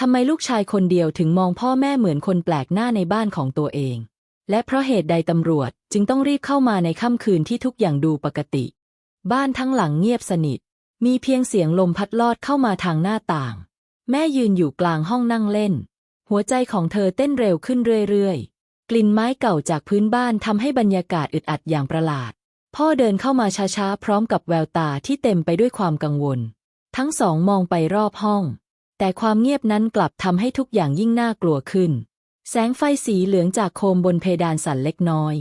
ทำไมลูกชายคนเดียวถึงมองพ่อแม่เหมือนคนแปลกหน้าในบ้านของตัวเอง และเพราะเหตุใดตำรวจจึงต้องรีบเข้ามาในค่ำคืนที่ทุกอย่างดูปกติ บ้านทั้งหลังเงียบสนิท มีเพียงเสียงลมพัดลอดเข้ามาทางหน้าต่าง แม่ยืนอยู่กลางห้องนั่งเล่น หัวใจของเธอเต้นเร็วขึ้นเรื่อยๆ กลิ่นไม้เก่าจากพื้นบ้านทำให้บรรยากาศอึดอัดอย่างประหลาด พ่อเดินเข้ามาช้าๆพร้อมกับแววตาที่เต็มไปด้วยความกังวล ทั้งสองมองไปรอบห้อง แต่ความเงียบนั้นกลับทำให้ทุกอย่างยิ่งน่ากลัวขึ้น แสงไฟสีเหลืองจากโคมบนเพดานสั่นเล็กน้อย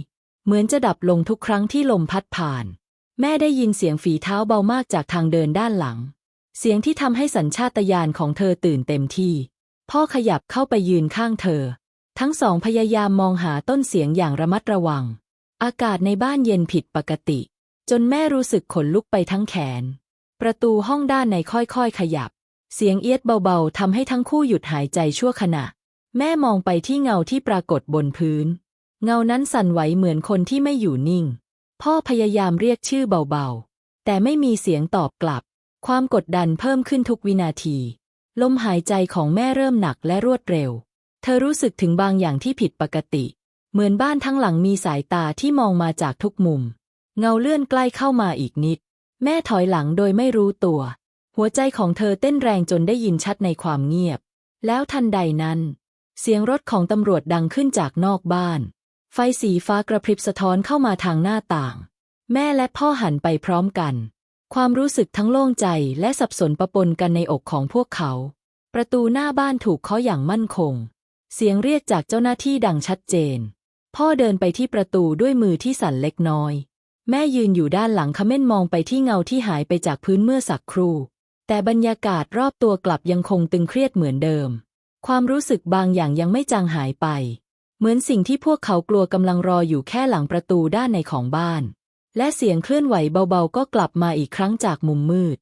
เหมือนจะดับลงทุกครั้งที่ลมพัดผ่าน แม่ได้ยินเสียงฝีเท้าเบามากจากทางเดินด้านหลัง เสียงที่ทำให้สัญชาตญาณของเธอตื่นเต็มที่ พ่อขยับเข้าไปยืนข้างเธอ ทั้งสองพยายามมองหาต้นเสียงอย่างระมัดระวัง อากาศในบ้านเย็นผิดปกติ จนแม่รู้สึกขนลุกไปทั้งแขน ประตูห้องด้านในค่อยๆขยับ เสียงเอียดเบาๆทำให้ทั้งคู่หยุดหายใจชั่วขณะ แม่มองไปที่เงาที่ปรากฏบนพื้น เงานั้นสั่นไหวเหมือนคนที่ไม่อยู่นิ่ง พ่อพยายามเรียกชื่อเบาๆ แต่ไม่มีเสียงตอบกลับ ความกดดันเพิ่มขึ้นทุกวินาที ลมหายใจของแม่เริ่มหนักและรวดเร็ว เธอรู้สึกถึงบางอย่างที่ผิดปกติ เหมือนบ้านทั้งหลังมีสายตาที่มองมาจากทุกมุม เงาเลื่อนใกล้เข้ามาอีกนิด แม่ถอยหลังโดยไม่รู้ตัว หัวใจของเธอเต้นแรงจนได้ยินชัดในความเงียบ แล้วทันใดนั้น เสียงรถของตำรวจดังขึ้นจากนอกบ้าน ไฟสีฟ้ากระพริบสะท้อนเข้ามาทางหน้าต่าง แม่และพ่อหันไปพร้อมกัน ความรู้สึกทั้งโล่งใจและสับสนปะปนกันในอกของพวกเขา ประตูหน้าบ้านถูกเคาะอย่างมั่นคง เสียงเรียกจากเจ้าหน้าที่ดังชัดเจน พ่อเดินไปที่ประตูด้วยมือที่สั่นเล็กน้อย แม่ยืนอยู่ด้านหลังคเม่นมองไปที่เงาที่หายไปจากพื้นเมื่อสักครู่ แต่บรรยากาศรอบตัวกลับยังคงตึงเครียดเหมือนเดิม ความรู้สึกบางอย่างยังไม่จางหายไป เหมือนสิ่งที่พวกเขากลัวกำลังรออยู่แค่หลังประตูด้านในของบ้าน และเสียงเคลื่อนไหวเบาๆ ก็กลับมาอีกครั้งจากมุมมืด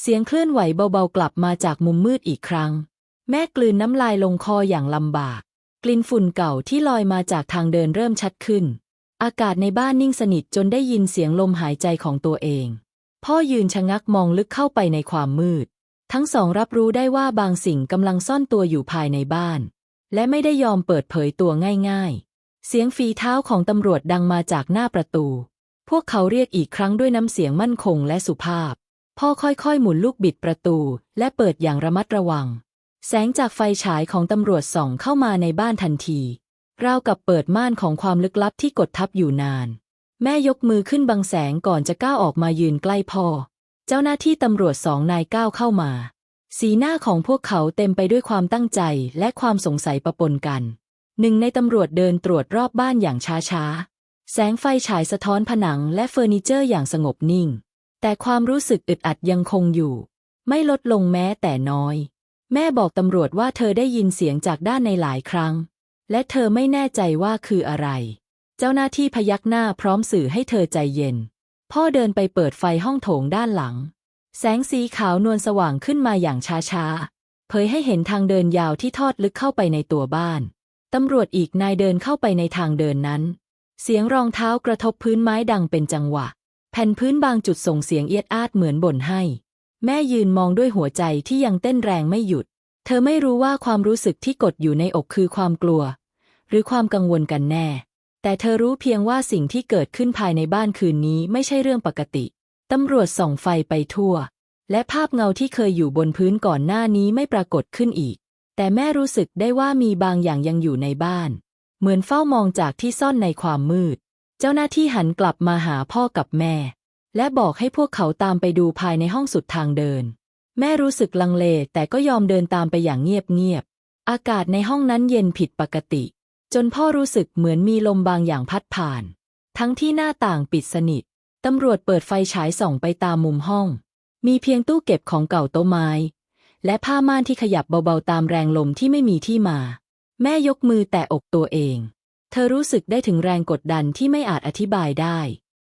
เสียงเคลื่อนไหวเบาๆ กลับมาจากมุมมืดอีกครั้ง แม่กลืนน้ำลายลงคออย่างลำบาก กลิ่นฝุ่นเก่าที่ลอยมาจากทางเดินเริ่มชัดขึ้น อากาศในบ้านนิ่งสนิทจนได้ยินเสียงลมหายใจของตัวเอง พ่อยืนชะงักมองลึกเข้าไปในความมืด ทั้งสองรับรู้ได้ว่าบางสิ่งกำลังซ่อนตัวอยู่ภายในบ้าน และไม่ได้ยอมเปิดเผยตัวง่ายๆ เสียงฝีเท้าของตำรวจดังมาจากหน้าประตู พวกเขาเรียกอีกครั้งด้วยน้ำเสียงมั่นคงและสุภาพ พ่อค่อยๆ หมุนลูกบิดประตู และเปิดอย่างระมัดระวัง แสงจากไฟฉายของตำรวจส่องเข้ามาในบ้านทันทีราวกับเปิดม่านของความลึกลับที่กดทับอยู่นาน แม่ยกมือขึ้นบังแสงก่อนจะก้าวออกมายืนใกล้พ่อ เจ้าหน้าที่ตำรวจสองนายก้าวเข้ามา สีหน้าของพวกเขาเต็มไปด้วยความตั้งใจและความสงสัยปะปนกัน หนึ่งในตำรวจเดินตรวจรอบบ้านอย่างช้าๆ แสงไฟฉายสะท้อนผนังและเฟอร์นิเจอร์อย่างสงบนิ่ง แต่ความรู้สึกอึดอัดยังคงอยู่ ไม่ลดลงแม้แต่น้อย แม่บอกตำรวจว่าเธอได้ยินเสียงจากด้านในหลายครั้ง และเธอไม่แน่ใจว่าคืออะไร เจ้าหน้าที่พยักหน้าพร้อมสื่อให้เธอใจเย็น พ่อเดินไปเปิดไฟห้องโถงด้านหลัง แสงสีขาวนวลสว่างขึ้นมาอย่างช้าๆ เผยให้เห็นทางเดินยาวที่ทอดลึกเข้าไปในตัวบ้าน ตำรวจอีกนายเดินเข้าไปในทางเดินนั้น เสียงรองเท้ากระทบพื้นไม้ดังเป็นจังหวะ แผ่นพื้นบางจุดส่งเสียงเอียดอาดเหมือนบ่นให้ แม่ยืนมองด้วยหัวใจที่ยังเต้นแรงไม่หยุด เธอไม่รู้ว่าความรู้สึกที่กดอยู่ในอกคือความกลัว หรือความกังวลกันแน่ แต่เธอรู้เพียงว่าสิ่งที่เกิดขึ้นภายในบ้านคืนนี้ไม่ใช่เรื่องปกติ ตำรวจส่องไฟไปทั่ว และภาพเงาที่เคยอยู่บนพื้นก่อนหน้านี้ไม่ปรากฏขึ้นอีก แต่แม่รู้สึกได้ว่ามีบางอย่างยังอยู่ในบ้าน เหมือนเฝ้ามองจากที่ซ่อนในความมืด เจ้าหน้าที่หันกลับมาหาพ่อกับแม่ และบอกให้พวกเขาตามไปดูภายในห้องสุดทางเดิน แม่รู้สึกลังเลแต่ก็ยอมเดินตามไปอย่างเงียบๆ อากาศในห้องนั้นเย็นผิดปกติ จนพ่อรู้สึกเหมือนมีลมบางอย่างพัดผ่าน ทั้งที่หน้าต่างปิดสนิท ตำรวจเปิดไฟฉายส่องไปตามมุมห้อง มีเพียงตู้เก็บของเก่าโต๊ะไม้ และผ้าม่านที่ขยับเบาๆตามแรงลมที่ไม่มีที่มา แม่ยกมือแตะอกตัวเอง เธอรู้สึกได้ถึงแรงกดดันที่ไม่อาจอธิบายได้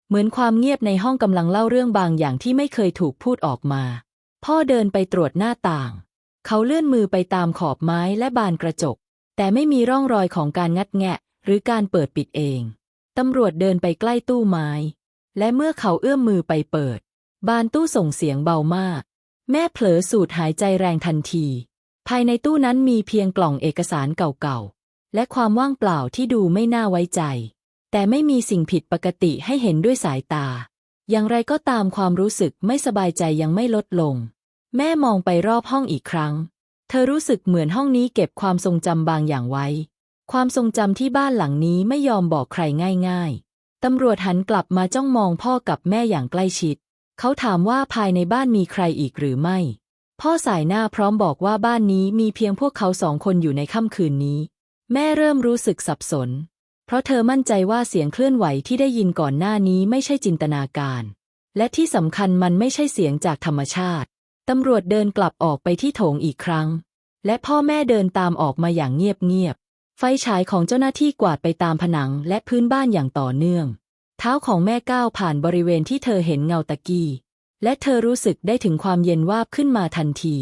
เหมือนความเงียบในห้องกำลังเล่าเรื่องบางอย่างที่ไม่เคยถูกพูดออกมา พ่อเดินไปตรวจหน้าต่าง เขาเลื่อนมือไปตามขอบไม้และบานกระจก แต่ไม่มีร่องรอยของการงัดแงะ หรือการเปิดปิดเอง ตำรวจเดินไปใกล้ตู้ไม้ และเมื่อเขาเอื้อมมือไปเปิด บานตู้ส่งเสียงเบามาก แม่เผลอสูดหายใจแรงทันที ภายในตู้นั้นมีเพียงกล่องเอกสารเก่าๆ และความว่างเปล่าที่ดูไม่น่าไว้ใจ แต่ไม่มีสิ่งผิดปกติให้เห็นด้วยสายตา อย่างไรก็ตามความรู้สึกไม่สบายใจยังไม่ลดลง แม่มองไปรอบห้องอีกครั้ง เธอรู้สึกเหมือนห้องนี้เก็บความทรงจำบางอย่างไว้ ความทรงจำที่บ้านหลังนี้ไม่ยอมบอกใครง่ายๆ ตำรวจหันกลับมาจ้องมองพ่อกับแม่อย่างใกล้ชิด เขาถามว่าภายในบ้านมีใครอีกหรือไม่ พ่อสายหน้าพร้อมบอกว่าบ้านนี้มีเพียงพวกเขาสองคนอยู่ในค่ำคืนนี้ แม่เริ่มรู้สึกสับสน เพราะเธอมั่นใจว่าเสียงเคลื่อนไหวที่ได้ยินก่อนหน้านี้ไม่ใช่จินตนาการ และที่สำคัญมันไม่ใช่เสียงจากธรรมชาติ ตำรวจเดินกลับออกไปที่โถงอีกครั้ง และพ่อแม่เดินตามออกมาอย่างเงียบๆ ไฟฉายของเจ้าหน้าที่กวาดไปตามผนังและพื้นบ้านอย่างต่อเนื่อง เท้าของแม่ก้าวผ่านบริเวณที่เธอเห็นเงาตะกี้ และเธอรู้สึกได้ถึงความเย็นวาบขึ้นมาทันที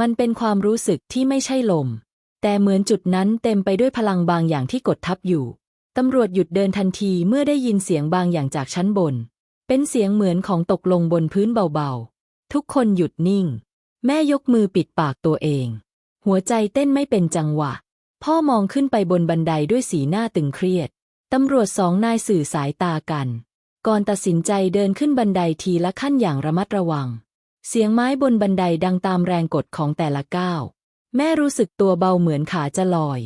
มันเป็นความรู้สึกที่ไม่ใช่ลม แต่เหมือนจุดนั้นเต็มไปด้วยพลังบางอย่างที่กดทับอยู่ ตำรวจหยุดเดินทันทีเมื่อได้ยินเสียงบางอย่างจากชั้นบน เป็นเสียงเหมือนของตกลงบนพื้นเบาๆ ทุกคนหยุดนิ่ง แม่ยกมือปิดปากตัวเอง หัวใจเต้นไม่เป็นจังหวะ พ่อมองขึ้นไปบนบันไดด้วยสีหน้าตึงเครียด ตำรวจสองนายสื่อสายตากัน ก่อนตัดสินใจเดินขึ้นบันไดทีละขั้นอย่างระมัดระวัง เสียงไม้บนบันไดดังตามแรงกดของแต่ละก้าว แม่รู้สึกตัวเบาเหมือนขาจะลอย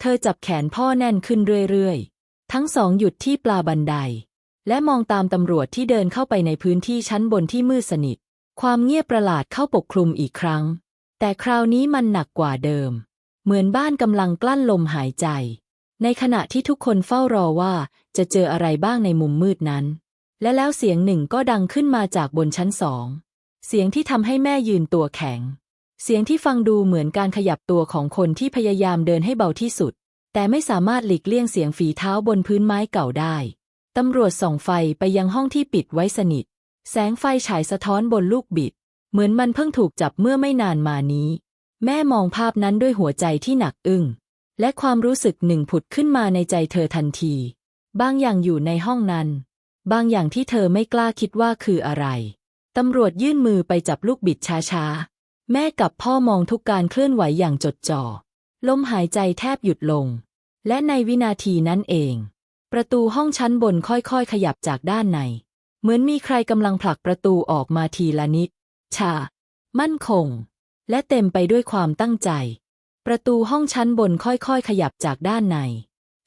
เธอจับแขนพ่อแน่นขึ้นเรื่อยๆ ทั้งสองหยุดที่ปลาบันได และมองตามตำรวจที่เดินเข้าไปในพื้นที่ชั้นบนที่มืดสนิท ความเงียบประหลาดเข้าปกคลุมอีกครั้ง แต่คราวนี้มันหนักกว่าเดิม เหมือนบ้านกำลังกลั้นลมหายใจ ในขณะที่ทุกคนเฝ้ารอว่าจะเจออะไรบ้างในมุมมืดนั้น และแล้วเสียงหนึ่งก็ดังขึ้นมาจากบนชั้นสอง เสียงที่ทำให้แม่ยืนตัวแข็ง เสียงที่ฟังดูเหมือนการขยับตัวของคนที่พยายามเดินให้เบาที่สุด แต่ไม่สามารถหลีกเลี่ยงเสียงฝีเท้าบนพื้นไม้เก่าได้ตำรวจส่องไฟไปยังห้องที่ปิดไว้สนิท แสงไฟฉายสะท้อนบนลูกบิด เหมือนมันเพิ่งถูกจับเมื่อไม่นานมานี้ แม่มองภาพนั้นด้วยหัวใจที่หนักอึ้ง และความรู้สึกหนึ่งผุดขึ้นมาในใจเธอทันที บางอย่างอยู่ในห้องนั้น บางอย่างที่เธอไม่กล้าคิดว่าคืออะไร ตำรวจยื่นมือไปจับลูกบิดช้าๆ แม่กับพ่อมองทุกการเคลื่อนไหวอย่างจดจ่อ ลมหายใจแทบหยุดลง และในวินาทีนั้นเอง ประตูห้องชั้นบนค่อยๆ ขยับจากด้านใน เหมือนมีใครกำลังผลักประตูออกมาทีละนิด ชา มั่นคง และเต็มไปด้วยความตั้งใจ ประตูห้องชั้นบนค่อยๆ ขยับจากด้านใน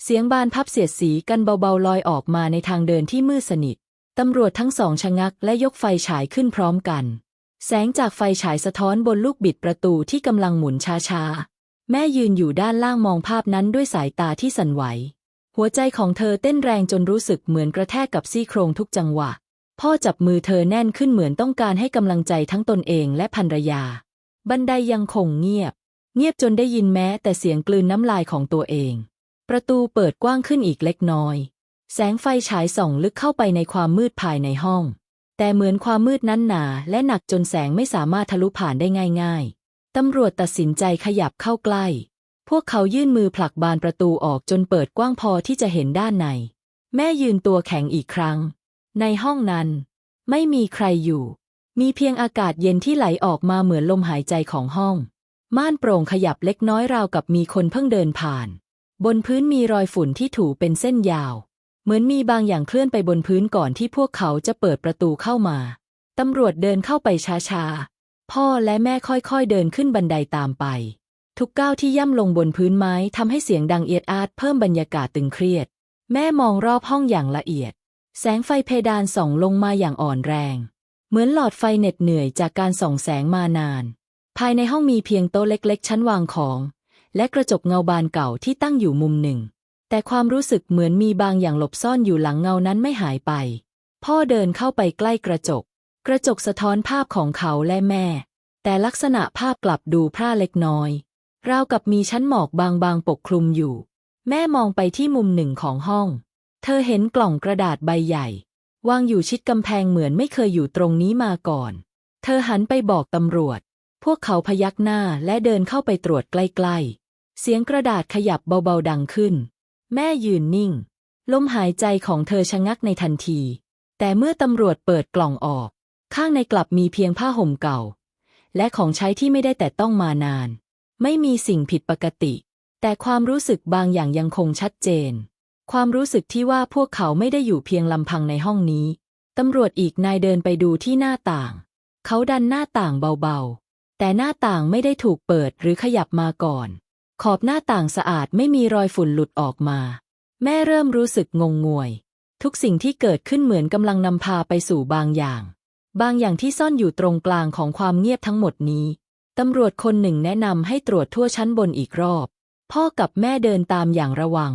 เสียงบานพับเสียดสีกันเบาๆลอยออกมาในทางเดินที่มืดสนิท ตำรวจทั้งสองชะงักและยกไฟฉายขึ้นพร้อมกัน แสงจากไฟฉายสะท้อนบนลูกบิดประตูที่กำลังหมุนช้าๆ แม่ยืนอยู่ด้านล่างมองภาพนั้นด้วยสายตาที่สั่นไหว หัวใจของเธอเต้นแรงจนรู้สึกเหมือนกระแทกกับซี่โครงทุกจังหวะ พ่อจับมือเธอแน่นขึ้นเหมือนต้องการให้กำลังใจทั้งตนเองและภรรยา บันไดยังคงเงียบ เงียบจนได้ยินแม้แต่เสียงกลืนน้ำลายของตัวเอง ประตูเปิดกว้างขึ้นอีกเล็กน้อย แสงไฟฉายส่องลึกเข้าไปในความมืดภายในห้อง แต่เหมือนความมืดนั้นหนาและหนักจนแสงไม่สามารถทะลุผ่านได้ง่าย ๆ ตำรวจตัดสินใจขยับเข้าใกล้ พวกเขายื่นมือผลักบานประตูออกจนเปิดกว้างพอที่จะเห็นด้านใน แม่ยืนตัวแข็งอีกครั้ง ในห้องนั้น ไม่มีใครอยู่ มีเพียงอากาศเย็นที่ไหลออกมาเหมือนลมหายใจของห้อง ม่านโปร่งขยับเล็กน้อยราวกับมีคนเพิ่งเดินผ่าน บนพื้นมีรอยฝุ่นที่ถูเป็นเส้นยาว เหมือนมีบางอย่างเคลื่อนไปบนพื้นก่อนที่พวกเขาจะเปิดประตูเข้ามา ตำรวจเดินเข้าไปช้าๆ พ่อและแม่ค่อยๆเดินขึ้นบันไดตามไป ทุกก้าวที่ย่ำลงบนพื้นไม้ทำให้เสียงดังเอียดอาร์ตเพิ่มบรรยากาศตึงเครียด แม่มองรอบห้องอย่างละเอียด แสงไฟเพดานส่องลงมาอย่างอ่อนแรง เหมือนหลอดไฟเหน็ดเหนื่อยจากการส่องแสงมานาน ภายในห้องมีเพียงโต๊ะเล็กๆ ชั้นวางของ และกระจกเงาบานเก่าที่ตั้งอยู่มุมหนึ่ง แต่ความรู้สึกเหมือนมีบางอย่างหลบซ่อนอยู่หลังเงานั้นไม่หายไป พ่อเดินเข้าไปใกล้กระจก กระจกสะท้อนภาพของเขาและแม่ แต่ลักษณะภาพกลับดูพร่าเล็กน้อย ราวกับมีชั้นหมอกบางๆปกคลุมอยู่ แม่มองไปที่มุมหนึ่งของห้อง ธอเห็นกล่องกระดาษใบใหญ่ วางอยู่ชิดกำแพงเหมือนไม่เคยอยู่ตรงนี้มาก่อน เธอหันไปบอกตำรวจ พวกเขาพยักหน้าและเดินเข้าไปตรวจใกล้ๆ เสียงกระดาษขยับเบาๆดังขึ้น แม่ยืนนิ่ง ลมหายใจของเธอชะงักในทันที แต่เมื่อตำรวจเปิดกล่องออก ข้างในกลับมีเพียงผ้าห่มเก่า และของใช้ที่ไม่ได้แต่ต้องมานาน ไม่มีสิ่งผิดปกติ แต่ความรู้สึกบางอย่างยังคงชัดเจน ความรู้สึกที่ว่าพวกเขาไม่ได้อยู่เพียงลำพังในห้องนี้ ตำรวจอีกนายเดินไปดูที่หน้าต่าง เขาดันหน้าต่างเบาๆ แต่หน้าต่างไม่ได้ถูกเปิดหรือขยับมาก่อน ขอบหน้าต่างสะอาดไม่มีรอยฝุ่นหลุดออกมา แม่เริ่มรู้สึกงงงวย ทุกสิ่งที่เกิดขึ้นเหมือนกำลังนำพาไปสู่บางอย่าง บางอย่างที่ซ่อนอยู่ตรงกลางของความเงียบทั้งหมดนี้ ตำรวจคนหนึ่งแนะนำให้ตรวจทั่วชั้นบนอีกรอบ พ่อกับแม่เดินตามอย่างระวัง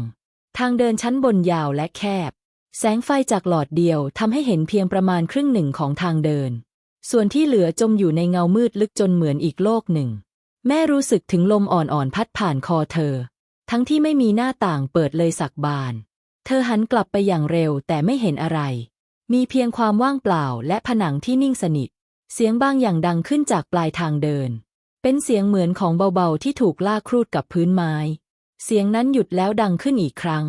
ทางเดินชั้นบนยาวและแคบ แสงไฟจากหลอดเดียวทำให้เห็นเพียงประมาณครึ่งหนึ่งของทางเดิน ส่วนที่เหลือจมอยู่ในเงามืดลึกจนเหมือนอีกโลกหนึ่ง แม่รู้สึกถึงลมอ่อนๆพัดผ่านคอเธอ ทั้งที่ไม่มีหน้าต่างเปิดเลยสักบาน เธอหันกลับไปอย่างเร็วแต่ไม่เห็นอะไร มีเพียงความว่างเปล่าและผนังที่นิ่งสนิท เสียงบางอย่างดังขึ้นจากปลายทางเดิน เป็นเสียงเหมือนของเบาๆที่ถูกลากครูดกับพื้นไม้ เสียงนั้นหยุดแล้วดังขึ้นอีกครั้ง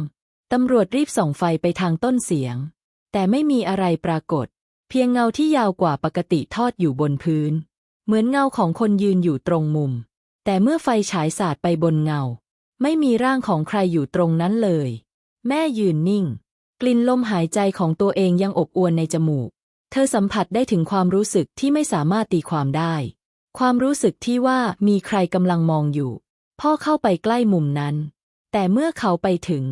ตำรวจรีบส่องไฟไปทางต้นเสียง แต่ไม่มีอะไรปรากฏ เพียงเงาที่ยาวกว่าปกติทอดอยู่บนพื้น เหมือนเงาของคนยืนอยู่ตรงมุม แต่เมื่อไฟฉายสาดไปบนเงา ไม่มีร่างของใครอยู่ตรงนั้นเลย แม่ยืนนิ่ง กลิ่นลมหายใจของตัวเองยังอบอวนในจมูก เธอสัมผัสได้ถึงความรู้สึกที่ไม่สามารถตีความได้ ความรู้สึกที่ว่ามีใครกำลังมองอยู่ พ่อเข้าไปใกล้มุมนั้น แต่เมื่อเขาไปถึง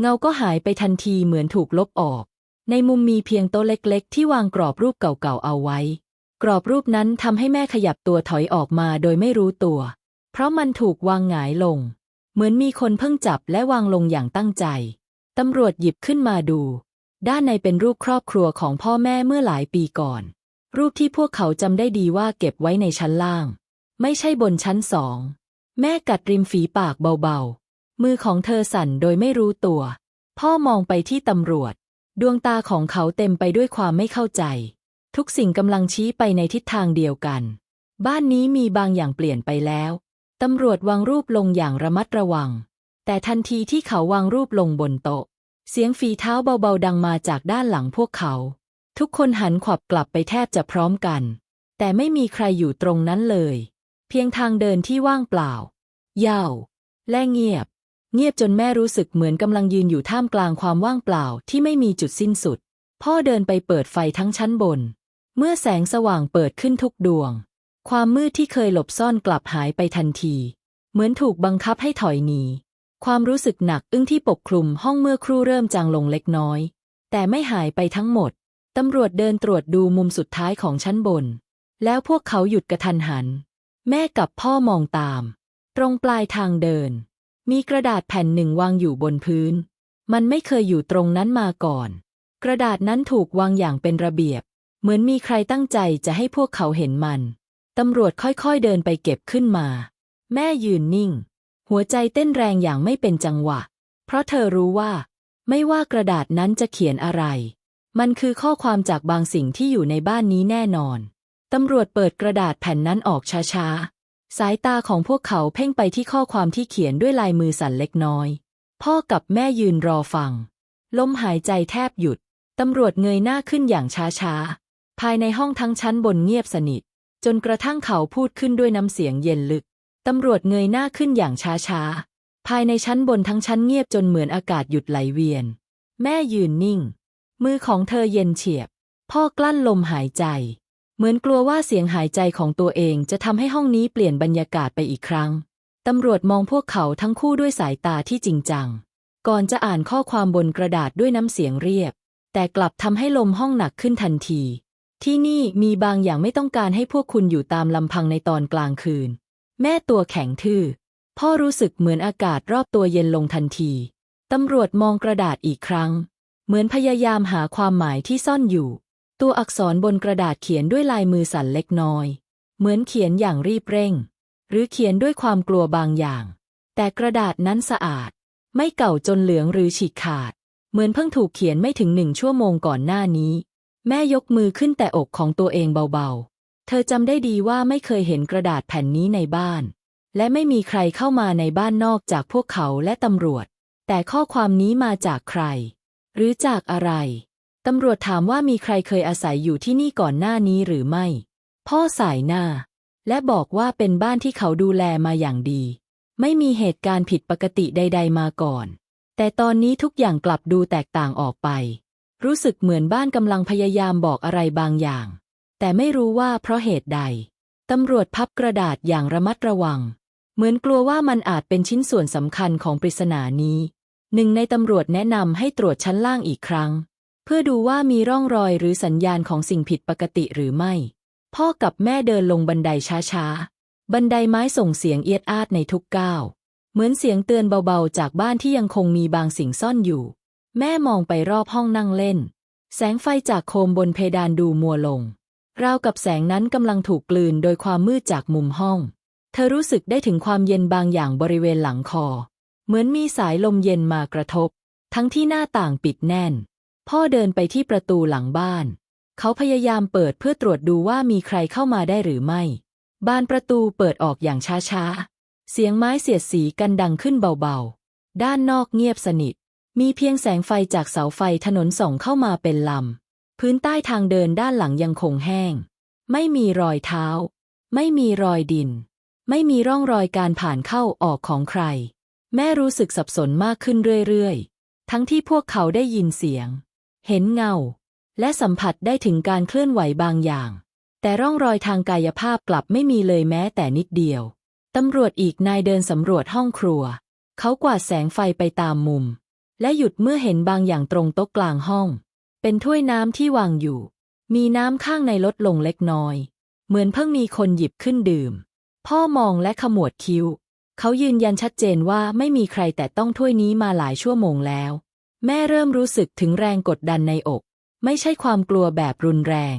เงาก็หายไปทันทีเหมือนถูกลบออก ในมุมมีเพียงโต๊ะเล็กๆ ที่วางกรอบรูปเก่าๆเอาไว้ กรอบรูปนั้นทำให้แม่ขยับตัวถอยออกมาโดยไม่รู้ตัว เพราะมันถูกวางหงายลง เหมือนมีคนเพิ่งจับและวางลงอย่างตั้งใจตำรวจหยิบขึ้นมาดู ด้านในเป็นรูปครอบครัวของพ่อแม่เมื่อหลายปีก่อน รูปที่พวกเขาจำได้ดีว่าเก็บไว้ในชั้นล่าง ไม่ใช่บนชั้นสอง แม่กัดริมฝีปากเบาๆ มือของเธอสั่นโดยไม่รู้ตัว พ่อมองไปที่ตำรวจ ดวงตาของเขาเต็มไปด้วยความไม่เข้าใจ ทุกสิ่งกำลังชี้ไปในทิศทางเดียวกัน บ้านนี้มีบางอย่างเปลี่ยนไปแล้ว ตำรวจวางรูปลงอย่างระมัดระวัง แต่ทันทีที่เขาวางรูปลงบนโต๊ะ เสียงฝีเท้าเบาๆดังมาจากด้านหลังพวกเขา ทุกคนหันขวับกลับไปแทบจะพร้อมกัน แต่ไม่มีใครอยู่ตรงนั้นเลย พียงทางเดินที่ว่างเปล่ายาวและเงียบ เงียบจนแม่รู้สึกเหมือนกำลังยืนอยู่ท่ามกลางความว่างเปล่าที่ไม่มีจุดสิ้นสุด พ่อเดินไปเปิดไฟทั้งชั้นบน เมื่อแสงสว่างเปิดขึ้นทุกดวง ความมืดที่เคยหลบซ่อนกลับหายไปทันที เหมือนถูกบังคับให้ถอยหนี ความรู้สึกหนักอึ้งที่ปกคลุมห้องเมื่อครู่เริ่มจางลงเล็กน้อย แต่ไม่หายไปทั้งหมด ตำรวจเดินตรวจดูมุมสุดท้ายของชั้นบน แล้วพวกเขาหยุดกระทันหัน แม่กับพ่อมองตาม ตรงปลายทางเดิน มีกระดาษแผ่นหนึ่งวางอยู่บนพื้น มันไม่เคยอยู่ตรงนั้นมาก่อน กระดาษนั้นถูกวางอย่างเป็นระเบียบ เหมือนมีใครตั้งใจจะให้พวกเขาเห็นมัน ตำรวจค่อยๆเดินไปเก็บขึ้นมา แม่ยืนนิ่ง หัวใจเต้นแรงอย่างไม่เป็นจังหวะ เพราะเธอรู้ว่า ไม่ว่ากระดาษนั้นจะเขียนอะไร มันคือข้อความจากบางสิ่งที่อยู่ในบ้านนี้แน่นอน ตำรวจเปิดกระดาษแผ่นนั้นออกช้าๆ สายตาของพวกเขาเพ่งไปที่ข้อความที่เขียนด้วยลายมือสั่นเล็กน้อย พ่อกับแม่ยืนรอฟัง ลมหายใจแทบหยุด ตำรวจเงยหน้าขึ้นอย่างช้าๆ ภายในห้องทั้งชั้นบนเงียบสนิท จนกระทั่งเขาพูดขึ้นด้วยน้ำเสียงเย็นลึก ตำรวจเงยหน้าขึ้นอย่างช้าๆ ภายในชั้นบนทั้งชั้นเงียบจนเหมือนอากาศหยุดไหลเวียน แม่ยืนนิ่ง มือของเธอเย็นเฉียบ พ่อกลั้นลมหายใจ เหมือนกลัวว่าเสียงหายใจของตัวเองจะทำให้ห้องนี้เปลี่ยนบรรยากาศไปอีกครั้ง ตำรวจมองพวกเขาทั้งคู่ด้วยสายตาที่จริงจัง ก่อนจะอ่านข้อความบนกระดาษด้วยน้ำเสียงเรียบ แต่กลับทำให้ลมห้องหนักขึ้นทันที ที่นี่มีบางอย่างไม่ต้องการให้พวกคุณอยู่ตามลำพังในตอนกลางคืน แม่ตัวแข็งทื่อ พ่อรู้สึกเหมือนอากาศรอบตัวเย็นลงทันที ตำรวจมองกระดาษอีกครั้ง เหมือนพยายามหาความหมายที่ซ่อนอยู่ ตัวอักษรบนกระดาษเขียนด้วยลายมือสั่นเล็กน้อย เหมือนเขียนอย่างรีบเร่ง หรือเขียนด้วยความกลัวบางอย่าง แต่กระดาษนั้นสะอาด ไม่เก่าจนเหลืองหรือฉีกขาด เหมือนเพิ่งถูกเขียนไม่ถึงหนึ่งชั่วโมงก่อนหน้านี้ แม่ยกมือขึ้นแต่อกของตัวเองเบาๆ เธอจำได้ดีว่าไม่เคยเห็นกระดาษแผ่นนี้ในบ้าน และไม่มีใครเข้ามาในบ้านนอกจากพวกเขาและตำรวจ แต่ข้อความนี้มาจากใคร หรือจากอะไร ตำรวจถามว่ามีใครเคยอาศัยอยู่ที่นี่ก่อนหน้านี้หรือไม่ พ่อสายหน้า และบอกว่าเป็นบ้านที่เขาดูแลมาอย่างดี ไม่มีเหตุการณ์ผิดปกติใด ๆ มาก่อน แต่ตอนนี้ทุกอย่างกลับดูแตกต่างออกไป รู้สึกเหมือนบ้านกำลังพยายามบอกอะไรบางอย่าง แต่ไม่รู้ว่าเพราะเหตุใด ตำรวจพับกระดาษอย่างระมัดระวัง เหมือนกลัวว่ามันอาจเป็นชิ้นส่วนสำคัญของปริศนานี้ หนึ่งในตำรวจแนะนำให้ตรวจชั้นล่างอีกครั้ง เพื่อดูว่ามีร่องรอยหรือสัญญาณของสิ่งผิดปกติหรือไม่ พ่อกับแม่เดินลงบันไดช้าๆ บันไดไม้ส่งเสียงเอียดอาดในทุกก้าว เหมือนเสียงเตือนเบาๆ จากบ้านที่ยังคงมีบางสิ่งซ่อนอยู่ แม่มองไปรอบห้องนั่งเล่น แสงไฟจากโคมบนเพดานดูมัวลง ราวกับแสงนั้นกำลังถูกกลืนโดยความมืดจากมุมห้อง เธอรู้สึกได้ถึงความเย็นบางอย่างบริเวณหลังคอ เหมือนมีสายลมเย็นมากระทบ ทั้งที่หน้าต่างปิดแน่น พ่อเดินไปที่ประตูหลังบ้าน เขาพยายามเปิดเพื่อตรวจดูว่ามีใครเข้ามาได้หรือไม่ บานประตูเปิดออกอย่างช้าๆ เสียงไม้เสียดสีกันดังขึ้นเบาๆ ด้านนอกเงียบสนิท มีเพียงแสงไฟจากเสาไฟถนนส่องเข้ามาเป็นลำ พื้นใต้ทางเดินด้านหลังยังคงแห้ง ไม่มีรอยเท้า ไม่มีรอยดิน ไม่มีร่องรอยการผ่านเข้าออกของใคร แม่รู้สึกสับสนมากขึ้นเรื่อยๆ ทั้งที่พวกเขาได้ยินเสียง เห็นเงา และสัมผัสได้ถึงการเคลื่อนไหวบางอย่าง แต่ร่องรอยทางกายภาพกลับไม่มีเลยแม้แต่นิดเดียว ตำรวจอีกนายเดินสำรวจห้องครัว เขากวาดแสงไฟไปตามมุม และหยุดเมื่อเห็นบางอย่างตรงโต๊ะกลางห้อง เป็นถ้วยน้ำที่วางอยู่ มีน้ำข้างในลดลงเล็กน้อย เหมือนเพิ่งมีคนหยิบขึ้นดื่ม พ่อมองและขมวดคิ้ว เขายืนยันชัดเจนว่าไม่มีใครแต่ต้องถ้วยนี้มาหลายชั่วโมงแล้ว แม่เริ่มรู้สึกถึงแรงกดดันในอก ไม่ใช่ความกลัวแบบรุนแรง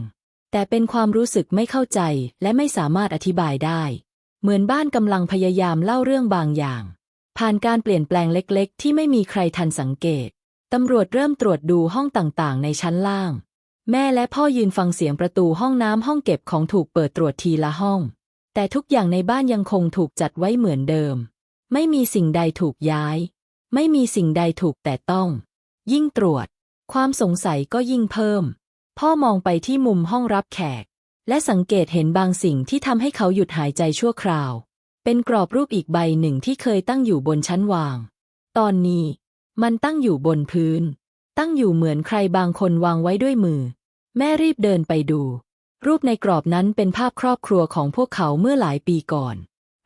แต่เป็นความรู้สึกไม่เข้าใจและไม่สามารถอธิบายได้ เหมือนบ้านกำลังพยายามเล่าเรื่องบางอย่าง ผ่านการเปลี่ยนแปลงเล็กๆ ที่ไม่มีใครทันสังเกต ตำรวจเริ่มตรวจดูห้องต่างๆ ในชั้นล่าง แม่และพ่อยืนฟังเสียงประตูห้องน้ำห้องเก็บของถูกเปิดตรวจทีละห้อง แต่ทุกอย่างในบ้านยังคงถูกจัดไว้เหมือนเดิม ไม่มีสิ่งใดถูกย้าย ไม่มีสิ่งใดถูกแต่ต้อง ยิ่งตรวจ ความสงสัยก็ยิ่งเพิ่ม พ่อมองไปที่มุมห้องรับแขก และสังเกตเห็นบางสิ่งที่ทำให้เขาหยุดหายใจชั่วคราว เป็นกรอบรูปอีกใบหนึ่งที่เคยตั้งอยู่บนชั้นวาง ตอนนี้ มันตั้งอยู่บนพื้น ตั้งอยู่เหมือนใครบางคนวางไว้ด้วยมือ แม่รีบเดินไปดู รูปในกรอบนั้นเป็นภาพครอบครัวของพวกเขาเมื่อหลายปีก่อน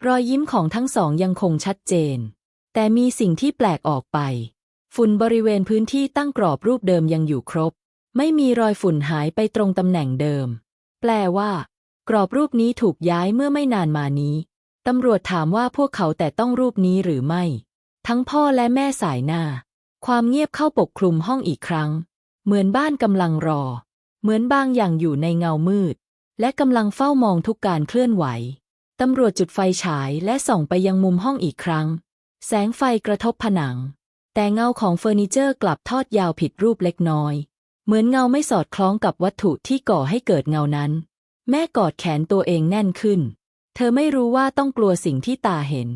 รอยยิ้มของทั้งสองยังคงชัดเจน แต่มีสิ่งที่แปลกออกไป ฝุ่นบริเวณพื้นที่ตั้งกรอบรูปเดิมยังอยู่ครบ ไม่มีรอยฝุ่นหายไปตรงตำแหน่งเดิม แปลว่า กรอบรูปนี้ถูกย้ายเมื่อไม่นานมานี้ ตำรวจถามว่าพวกเขาแต่ต้องรูปนี้หรือไม่ ทั้งพ่อและแม่สายหน้า ความเงียบเข้าปกคลุมห้องอีกครั้ง เหมือนบ้านกำลังรอ เหมือนบางอย่างอยู่ในเงามืด และกำลังเฝ้ามองทุกการเคลื่อนไหว ตำรวจจุดไฟฉายและส่องไปยังมุมห้องอีกครั้ง แสงไฟกระทบผนัง แต่เงาของเฟอร์นิเจอร์กลับทอดยาวผิดรูปเล็กน้อย เหมือนเงาไม่สอดคล้องกับวัตถุที่ก่อให้เกิดเงานั้น แม่กอดแขนตัวเองแน่นขึ้น เธอไม่รู้ว่าต้องกลัวสิ่งที่ตาเห็น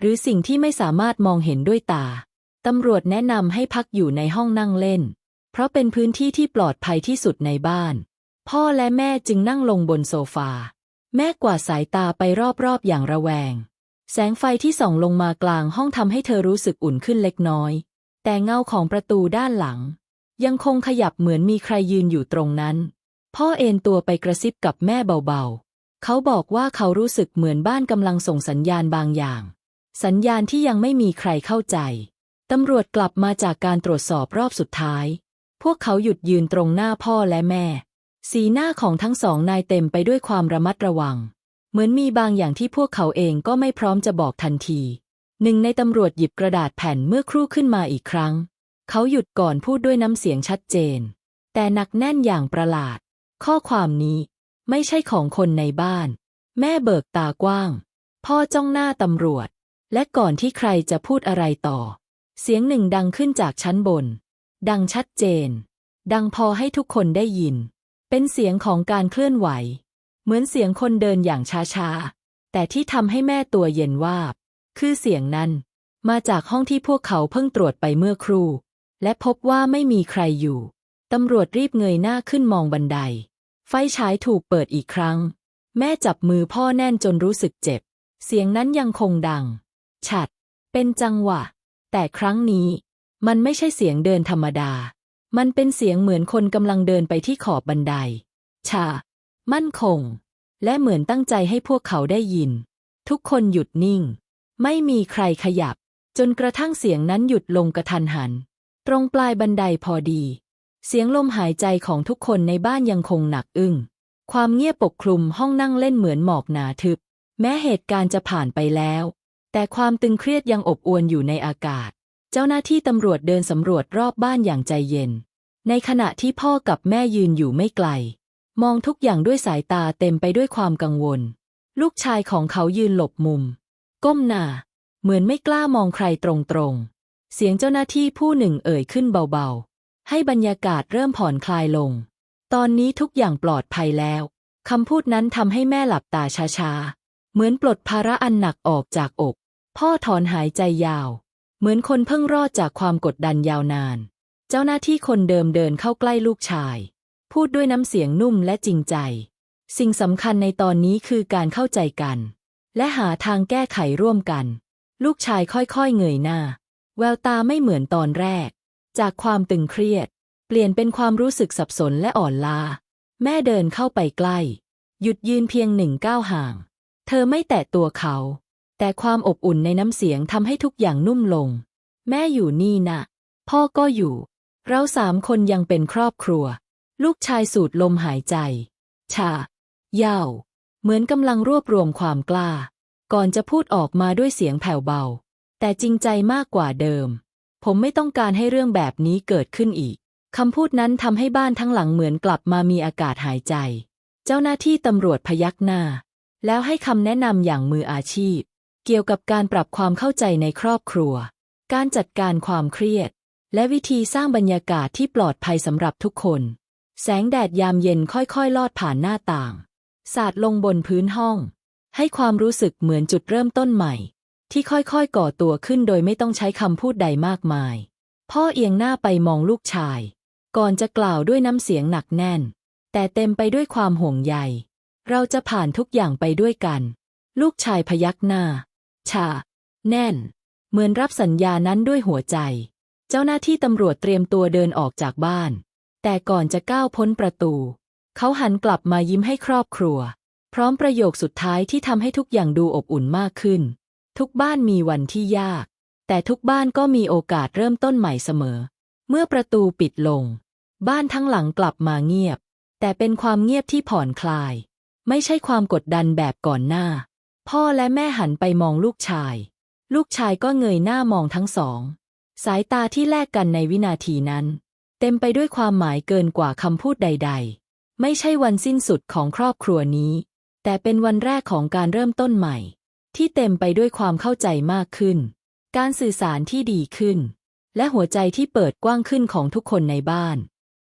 หรือสิ่งที่ไม่สามารถมองเห็นด้วยตา ตำรวจแนะนำให้พักอยู่ในห้องนั่งเล่น เพราะเป็นพื้นที่ที่ปลอดภัยที่สุดในบ้าน พ่อและแม่จึงนั่งลงบนโซฟา แม่กวาดสายตาไปรอบๆอย่างระแวง แสงไฟที่ส่องลงมากลางห้องทำให้เธอรู้สึกอุ่นขึ้นเล็กน้อย แต่เงาของประตูด้านหลัง ยังคงขยับเหมือนมีใครยืนอยู่ตรงนั้น พ่อเอนตัวไปกระซิบกับแม่เบาๆ เขาบอกว่าเขารู้สึกเหมือนบ้านกำลังส่งสัญญาณบางอย่าง สัญญาณที่ยังไม่มีใครเข้าใจ ตำรวจกลับมาจากการตรวจสอบรอบสุดท้าย พวกเขาหยุดยืนตรงหน้าพ่อและแม่ สีหน้าของทั้งสองนายเต็มไปด้วยความระมัดระวัง เหมือนมีบางอย่างที่พวกเขาเองก็ไม่พร้อมจะบอกทันที หนึ่งในตำรวจหยิบกระดาษแผ่นเมื่อครู่ขึ้นมาอีกครั้ง เขาหยุดก่อนพูดด้วยน้ำเสียงชัดเจน แต่หนักแน่นอย่างประหลาด ข้อความนี้ไม่ใช่ของคนในบ้าน แม่เบิกตากว้าง พ่อจ้องหน้าตำรวจ และก่อนที่ใครจะพูดอะไรต่อ เสียงหนึ่งดังขึ้นจากชั้นบน ดังชัดเจน ดังพอให้ทุกคนได้ยิน เป็นเสียงของการเคลื่อนไหว เหมือนเสียงคนเดินอย่างช้าๆ แต่ที่ทำให้แม่ตัวเย็นวาบ คือเสียงนั้น มาจากห้องที่พวกเขาเพิ่งตรวจไปเมื่อครู่ และพบว่าไม่มีใครอยู่ ตำรวจรีบเงยหน้าขึ้นมองบันได ไฟฉายถูกเปิดอีกครั้ง แม่จับมือพ่อแน่นจนรู้สึกเจ็บ เสียงนั้นยังคงดัง ฉัด เป็นจังหวะ แต่ครั้งนี้ มันไม่ใช่เสียงเดินธรรมดา มันเป็นเสียงเหมือนคนกำลังเดินไปที่ขอบบันได ชา มั่นคง และเหมือนตั้งใจให้พวกเขาได้ยิน ทุกคนหยุดนิ่ง ไม่มีใครขยับ จนกระทั่งเสียงนั้นหยุดลงกระทันหัน ตรงปลายบันไดพอดี เสียงลมหายใจของทุกคนในบ้านยังคงหนักอึ้ง ความเงียบปกคลุมห้องนั่งเล่นเหมือนหมอกหนาทึบ แม้เหตุการณ์จะผ่านไปแล้ว แต่ความตึงเครียดยังอบอวลอยู่ในอากาศ เจ้าหน้าที่ตำรวจเดินสำรวจรอบบ้านอย่างใจเย็น ในขณะที่พ่อกับแม่ยืนอยู่ไม่ไกล มองทุกอย่างด้วยสายตาเต็มไปด้วยความกังวล ลูกชายของเขายืนหลบมุม ก้มหน้า เหมือนไม่กล้ามองใครตรงๆ เสียงเจ้าหน้าที่ผู้หนึ่งเอ่ยขึ้นเบาๆ ให้บรรยากาศเริ่มผ่อนคลายลง ตอนนี้ทุกอย่างปลอดภัยแล้วคำพูดนั้นทำให้แม่หลับตาช้าๆ เหมือนปลดภาระอันหนักออกจากอก พ่อถอนหายใจยาว เหมือนคนเพิ่งรอดจากความกดดันยาวนาน เจ้าหน้าที่คนเดิมเดินเข้าใกล้ลูกชาย พูดด้วยน้ำเสียงนุ่มและจริงใจ สิ่งสำคัญในตอนนี้คือการเข้าใจกัน และหาทางแก้ไขร่วมกัน ลูกชายค่อยๆเงยหน้า แววตาไม่เหมือนตอนแรก จากความตึงเครียด เปลี่ยนเป็นความรู้สึกสับสนและอ่อนล้าแม่เดินเข้าไปใกล้ หยุดยืนเพียงหนึ่งก้าวห่าง เธอไม่แตะตัวเขา แต่ความอบอุ่นในน้ำเสียงทำให้ทุกอย่างนุ่มลง แม่อยู่นี่นะ พ่อก็อยู่ เราสามคนยังเป็นครอบครัว ลูกชายสูดลมหายใจ ชา เยาเหมือนกำลังรวบรวมความกล้า ก่อนจะพูดออกมาด้วยเสียงแผ่วเบา แต่จริงใจมากกว่าเดิม ผมไม่ต้องการให้เรื่องแบบนี้เกิดขึ้นอีก คำพูดนั้นทำให้บ้านทั้งหลังเหมือนกลับมามีอากาศหายใจ เจ้าหน้าที่ตำรวจพยักหน้า แล้วให้คำแนะนำอย่างมืออาชีพ เกี่ยวกับการปรับความเข้าใจในครอบครัว การจัดการความเครียด และวิธีสร้างบรรยากาศที่ปลอดภัยสำหรับทุกคน แสงแดดยามเย็นค่อยๆ ลอดผ่านหน้าต่าง สาดลงบนพื้นห้อง ให้ความรู้สึกเหมือนจุดเริ่มต้นใหม่ ที่ค่อยๆ ก่อตัวขึ้นโดยไม่ต้องใช้คำพูดใดมากมาย พ่อเอียงหน้าไปมองลูกชาย ก่อนจะกล่าวด้วยน้ำเสียงหนักแน่น แต่เต็มไปด้วยความห่วงใย เราจะผ่านทุกอย่างไปด้วยกัน ลูกชายพยักหน้า ชา แน่น เหมือนรับสัญญานั้นด้วยหัวใจ เจ้าหน้าที่ตำรวจเตรียมตัวเดินออกจากบ้าน แต่ก่อนจะก้าวพ้นประตู เขาหันกลับมายิ้มให้ครอบครัว พร้อมประโยคสุดท้ายที่ทำให้ทุกอย่างดูอบอุ่นมากขึ้น ทุกบ้านมีวันที่ยาก แต่ทุกบ้านก็มีโอกาสเริ่มต้นใหม่เสมอ เมื่อประตูปิดลง บ้านทั้งหลังกลับมาเงียบ แต่เป็นความเงียบที่ผ่อนคลาย ไม่ใช่ความกดดันแบบก่อนหน้า พ่อและแม่หันไปมองลูกชาย ลูกชายก็เงยหน้ามองทั้งสอง สายตาที่แลกกันในวินาทีนั้น เต็มไปด้วยความหมายเกินกว่าคำพูดใด ๆ ไม่ใช่วันสิ้นสุดของครอบครัวนี้ แต่เป็นวันแรกของการเริ่มต้นใหม่ ที่เต็มไปด้วยความเข้าใจมากขึ้น การสื่อสารที่ดีขึ้น และหัวใจที่เปิดกว้างขึ้นของทุกคนในบ้าน